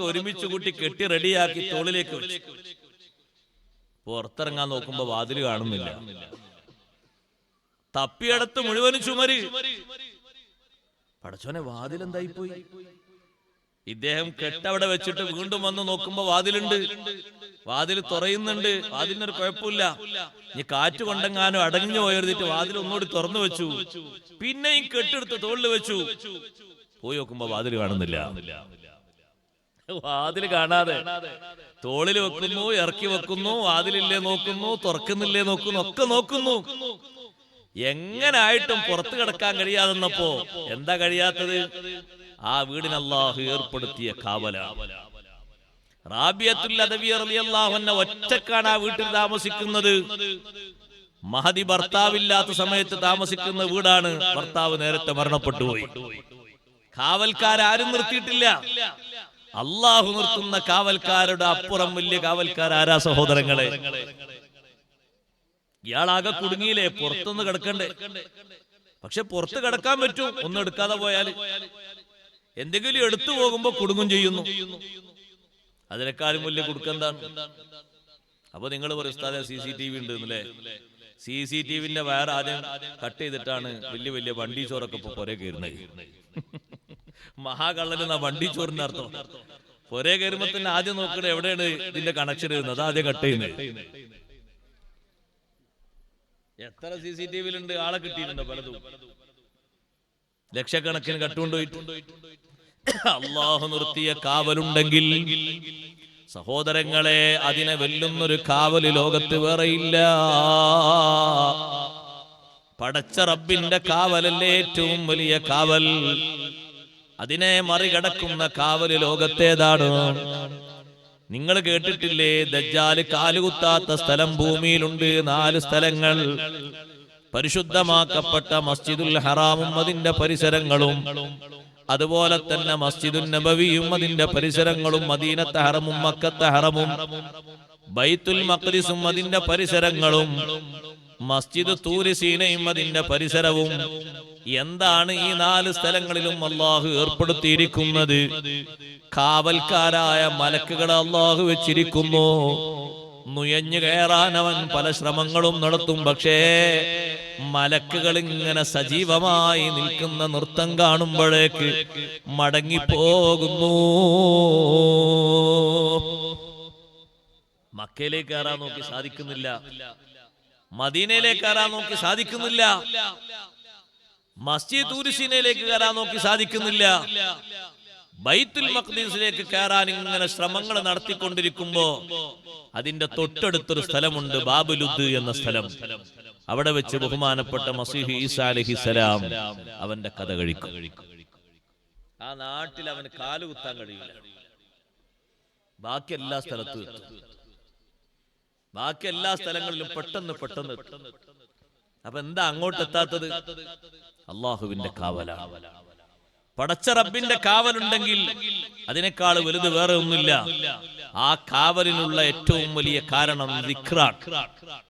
ഒരുമിച്ച് കൂട്ടി കെട്ടി റെഡിയാക്കി തോളിലേക്ക് വെച്ചു. പുറത്തിറങ്ങാൻ നോക്കുമ്പോ വാതിൽ കാണുന്നില്ല. തപ്പിയടത്ത് മുഴുവനും ചുമരി. പടച്ചോനെ വാതിൽ എന്തായി പോയി ഇദ്ദേഹം കെട്ടവിടെ വെച്ചിട്ട് വീണ്ടും വന്ന് നോക്കുമ്പോ വാതിലുണ്ട്. വാതിൽ തുറയുന്നുണ്ട്. വാതിലിനൊരു കുഴപ്പമില്ല. ഇനി കാറ്റ് കൊണ്ടെങ്ങാനും അടഞ്ഞു പോയെഴുതിട്ട് വാതിൽ ഒന്നുകൂടി തുറന്നു വെച്ചു. പിന്നെയും കെട്ടെടുത്ത് തോളിൽ വെച്ചു. പോയി നോക്കുമ്പോ വാതിൽ കാണുന്നില്ല. വാതിൽ കാണാതെ. തോളിൽ വെക്കുന്നു ഇറക്കി വെക്കുന്നു വാതിലില്ലേ നോക്കുന്നു തുറക്കുന്നില്ലേ നോക്കുന്നു ഒക്കെ നോക്കുന്നു. എങ്ങനായിട്ടും പുറത്തു കിടക്കാൻ കഴിയാതെന്നപ്പോ എന്താ കഴിയാത്തത്? ആ വീടിന് അള്ളാഹു ഏർപ്പെടുത്തിയ കാവല. റാബിയത്തുൽ ഒറ്റക്കാണ് ആ വീട്ടിൽ താമസിക്കുന്നത്. മഹതി ഭർത്താവില്ലാത്ത സമയത്ത് താമസിക്കുന്ന വീടാണ്. ഭർത്താവ് നേരത്തെ മരണപ്പെട്ടു പോയി കാവൽക്കാരും നിർത്തിയിട്ടില്ല. അള്ളാഹു നിർത്തുന്ന കാവൽക്കാരുടെ അപ്പുറം വലിയ കാവൽക്കാരാരാ സഹോദരങ്ങളെ? ഇയാളാകെ കുടുങ്ങിയില്ലേ? പുറത്തുനിന്ന് കിടക്കണ്ടേ. പക്ഷെ പുറത്ത് കിടക്കാൻ പറ്റൂ. ഒന്നും എടുക്കാതെ പോയാൽ എന്തെങ്കിലും എടുത്തു പോകുമ്പോ കുടുങ്ങും ചെയ്യുന്നു. അതിനേക്കാളും വലിയ കുടുക്കെന്താണ് അപ്പൊ നിങ്ങൾ പറയും സി സി ടി വി ഉണ്ട് അല്ലേ സി സി ടി വിന്റെ വയർ ആദ്യം കട്ട് ചെയ്തിട്ടാണ് വലിയ വലിയ വണ്ടി ചോറൊക്കെ ഇപ്പൊ പുര കയറുന്നത്. മഹാകള്ളനെന്ന വണ്ടി ചോറിന്റെ അർത്ഥം? ഒരേ കയറുമ്പോ തന്നെ ആദ്യം നോക്കണ എവിടെയാണ് ഇതിന്റെ കണക്ഷൻ ഇരുന്നത് അത് ആദ്യം കട്ട് ചെയ്യുന്നത് എത്ര സി സി ടി വിയിലുണ്ട് ആളെ കിട്ടിയിട്ടുണ്ടോ പലതും? ലക്ഷക്കണക്കിന് കട്ടുകൊണ്ടുപോയിട്ടുണ്ട് അള്ളാഹു നിർത്തിയ കാവലുണ്ടെങ്കിൽ സഹോദരങ്ങളെ അതിനെ വെല്ലുന്നൊരു കാവൽ ലോകത്ത് വേറെയില്ല. പടച്ച റബ്ബിന്റെ കാവലല്ലേ ഏറ്റവും വലിയ കാവൽ? അതിനെ മറികടക്കുന്ന കാവൽ ലോകത്തേതാണ്. നിങ്ങൾ കേട്ടിട്ടില്ലേ? ദജ്ജാൽ കാലുകുത്താത്ത സ്ഥലം ഭൂമിയിലുണ്ട്. നാല് സ്ഥലങ്ങൾ പരിശുദ്ധമാക്കപ്പെട്ട മസ്ജിദുൽ ഹറാമും അതിന്റെ പരിസരങ്ങളും. അതുപോലെ തന്നെ മസ്ജിദുൽ നബവിയും അതിന്റെ പരിസരങ്ങളും മദീനത്തെ ഹറമും മക്കത്തെ ഹറമും ബൈത്തുൽ മക്ലിസും അതിന്റെ പരിസരങ്ങളും. മസ്ജിദ് തൂരിസീനയും അതിന്റെ പരിസരവും. എന്താണ് ഈ നാല് സ്ഥലങ്ങളിലും അള്ളാഹു ഏർപ്പെടുത്തിയിരിക്കുന്നത്? കാവൽക്കാരായ മലക്കുകളെ അള്ളാഹു വെച്ചിരിക്കുന്നു. നുയഞ്ഞു കയറാൻ അവൻ പല ശ്രമങ്ങളും നടത്തും. പക്ഷേ മലക്കുകൾ ഇങ്ങനെ സജീവമായി നിൽക്കുന്ന നൃത്തം കാണുമ്പോഴേക്ക് മടങ്ങിപ്പോകുന്നു. മക്കയിലേക്ക് കയറാൻ നോക്കി സാധിക്കുന്നില്ല. മദീനയിലേക്ക് കയറാൻ നോക്കി സാധിക്കുന്നില്ല. മസ്ജിദ് തൂരിസീനയിലേക്ക് കയറാൻ നോക്കി സാധിക്കുന്നില്ല. ബൈത്തുൽ മഖ്ദീസിലേക്ക് കയറാൻ ഇങ്ങനെ ശ്രമങ്ങൾ നടത്തിക്കൊണ്ടിരിക്കുമ്പോ അതിന്റെ തൊട്ടടുത്തൊരു സ്ഥലമുണ്ട് ബാബുലുദ് എന്ന സ്ഥലം. അവിടെ വെച്ച് ബഹുമാനപ്പെട്ട മസീഹ് ഈസാ അലഹിസലാം അവന്റെ കഥ കഴിക്കും. ആ നാട്ടിൽ അവന് കാലുകുത്താൻ കഴിയില്ല. ബാക്കി എല്ലാ സ്ഥലത്തും. ബാക്കി എല്ലാ സ്ഥലങ്ങളിലും പെട്ടെന്ന് പെട്ടെന്ന്. അപ്പൊ എന്താ അങ്ങോട്ട് എത്താത്തത്? അള്ളാഹുവിന്റെ കാവലാണ്. പടച്ച റബ്ബിന്റെ കാവലുണ്ടെങ്കിൽ അതിനേക്കാൾ വലുത് വേറെ ഒന്നുമില്ല ആ കാവലിനുള്ള ഏറ്റവും വലിയ കാരണം